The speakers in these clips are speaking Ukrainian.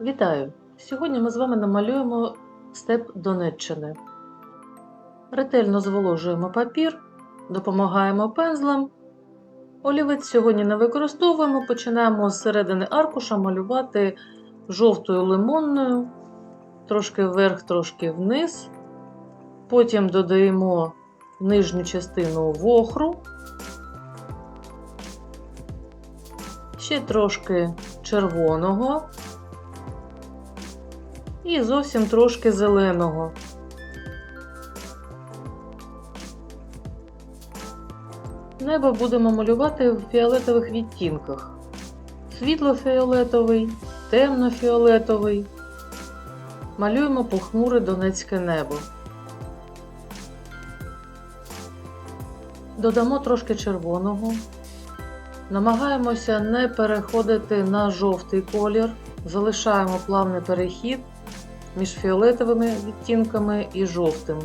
Вітаю! Сьогодні ми з вами намалюємо степ Донеччини. Ретельно зволожуємо папір, допомагаємо пензлем. Олівець сьогодні не використовуємо, починаємо з середини аркуша малювати жовтою лимонною, трошки вверх, трошки вниз. Потім додаємо нижню частину вохру, ще трошки червоного і зовсім трошки зеленого. Небо будемо малювати в фіолетових відтінках. Світло-фіолетовий, темно-фіолетовий. Малюємо похмуре донецьке небо. Додамо трошки червоного. Намагаємося не переходити на жовтий колір. Залишаємо плавний перехід між фіолетовими відтінками і жовтим.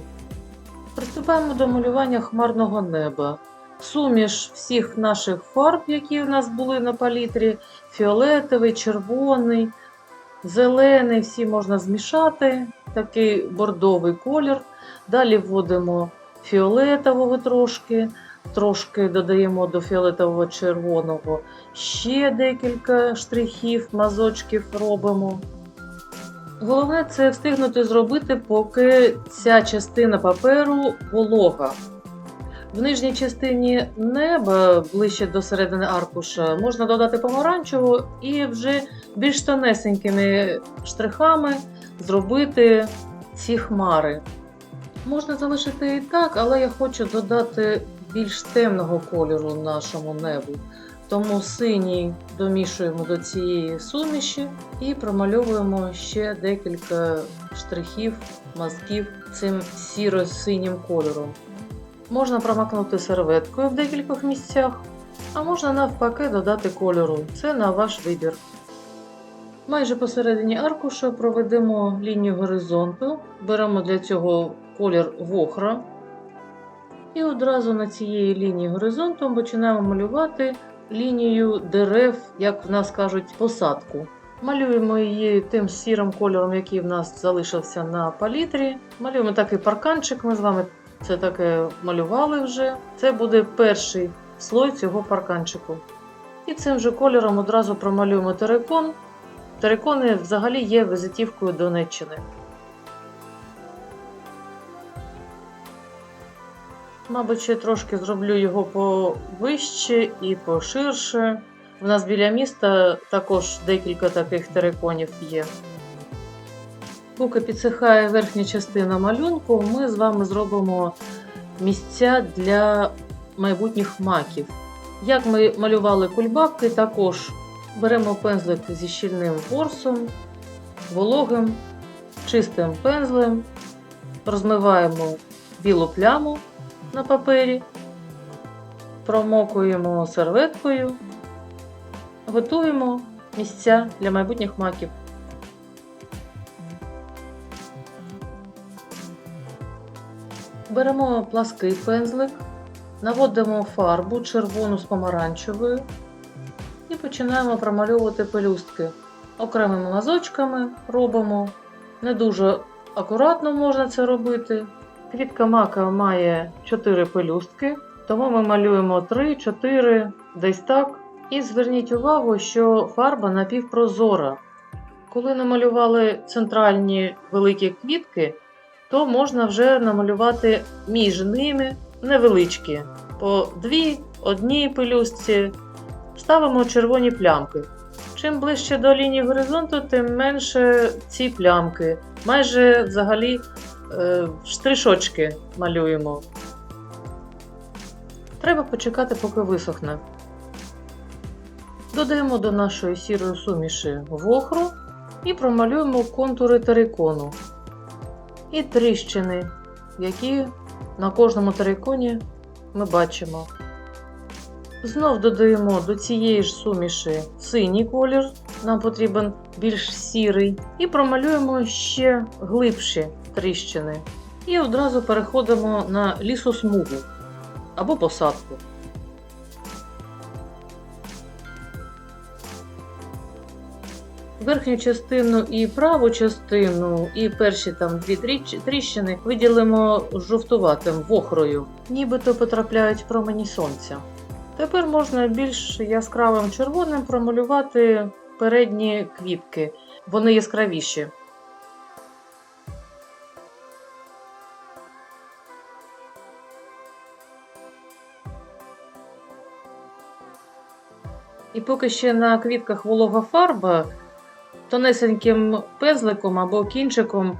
Приступаємо до малювання хмарного неба. Суміш всіх наших фарб, які в нас були на палітрі: фіолетовий, червоний, зелений, всі можна змішати, такий бордовий колір. Далі вводимо фіолетового трошки, трошки додаємо до фіолетового червоного ще декілька штрихів, мазочків робимо. Головне це встигнути зробити, поки ця частина паперу волога. В нижній частині неба, ближче до середини аркуша, можна додати помаранчеву і вже більш тонесенькими штрихами зробити ці хмари. Можна залишити і так, але я хочу додати більш темного кольору нашому небу. Тому синій домішуємо до цієї суміші і промальовуємо ще декілька штрихів, мазків цим сіро-синім кольором. Можна промакнути серветкою в декількох місцях, а можна навпаки додати кольору. Це на ваш вибір. Майже посередині аркуша проведемо лінію горизонту, беремо для цього колір вохра. І одразу на цієї лінії горизонту починаємо малювати лінію дерев, як в нас кажуть, посадку. Малюємо її тим сірим кольором, який в нас залишився на палітрі. Малюємо такий парканчик, ми з вами це таке малювали вже. Це буде перший слой цього парканчику. І цим же кольором одразу промалюємо терикон. Терикони взагалі є визитівкою Донеччини. Мабуть, ще трошки зроблю його повище і поширше. У нас біля міста також декілька таких териконів є. Поки підсихає верхня частина малюнку, ми з вами зробимо місця для майбутніх маків. Як ми малювали кульбабки, також беремо пензлик зі щільним ворсом, вологим, чистим пензлем, розмиваємо білу пляму на папері, промокуємо серветкою, готуємо місця для майбутніх маків. Беремо плаский пензлик, наводимо фарбу червону з помаранчевою і починаємо промальовувати пелюстки. Окремими мазочками робимо. Не дуже акуратно можна це робити. Квітка мака має 4 пелюстки, тому ми малюємо 3-4, десь так. І зверніть увагу, що фарба напівпрозора. Коли намалювали центральні великі квітки, то можна вже намалювати між ними невеличкі. По дві, одній пелюстці ставимо червоні плямки. Чим ближче до лінії горизонту, тим менше ці плямки. Майже взагалі штришочки малюємо. Треба почекати, поки висохне. Додаємо до нашої сірої суміші вохру і промалюємо контури терикону і тріщини, які на кожному териконі ми бачимо. Знов додаємо до цієї ж суміші синій колір, нам потрібен більш сірий, і промалюємо ще глибші тріщини. І одразу переходимо на лісосмугу або посадку. Верхню частину і праву частину, і перші там дві тріщини виділимо жовтуватим вохрою, нібито потрапляють промені сонця. Тепер можна більш яскравим червоним промалювати передні квітки. Вони яскравіші. І поки ще на квітках волога фарба, тонесеньким пензликом або кінчиком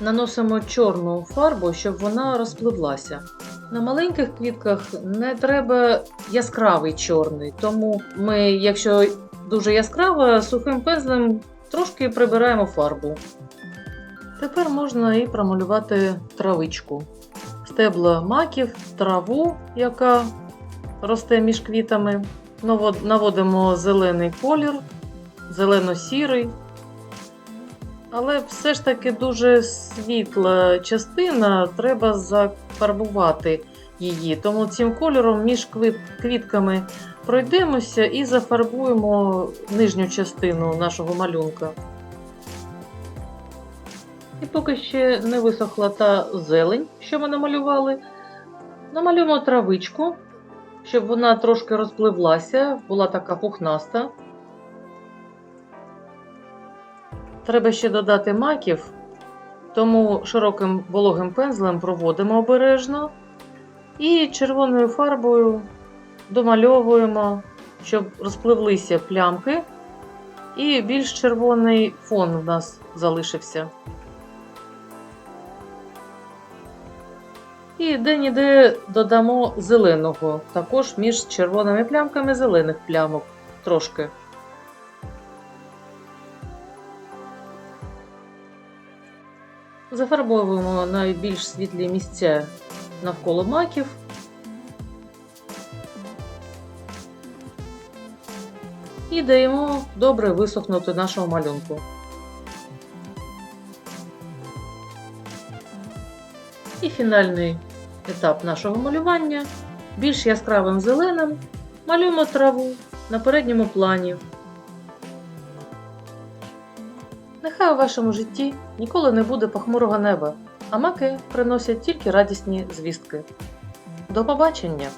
наносимо чорну фарбу, щоб вона розпливлася. На маленьких квітках не треба яскравий чорний, тому ми, якщо дуже яскраво, сухим пензлем трошки прибираємо фарбу. Тепер можна і промалювати травичку. Стебла маків, траву, яка росте між квітами. Наводимо зелений колір, зелено-сірий. Але все ж таки дуже світла частина, треба зафарбувати її. Тому цим кольором між квітками пройдемося і зафарбуємо нижню частину нашого малюнка. І поки ще не висохла та зелень, що ми намалювали, намалюємо травичку, щоб вона трошки розпливлася, була така пухнаста. Треба ще додати маків, тому широким вологим пензлем проводимо обережно і червоною фарбою домальовуємо, щоб розпливлися плямки, і більш червоний фон в нас залишився. І де-ніде додамо зеленого, також між червоними плямками зелених плямок трошки. Зафарбовуємо найбільш світлі місця навколо маків. І даємо добре висохнути нашому малюнку. І фінальний етап нашого малювання. Більш яскравим зеленим малюємо траву на передньому плані. Нехай у вашому житті ніколи не буде похмурого неба, а маки приносять тільки радісні звістки. До побачення!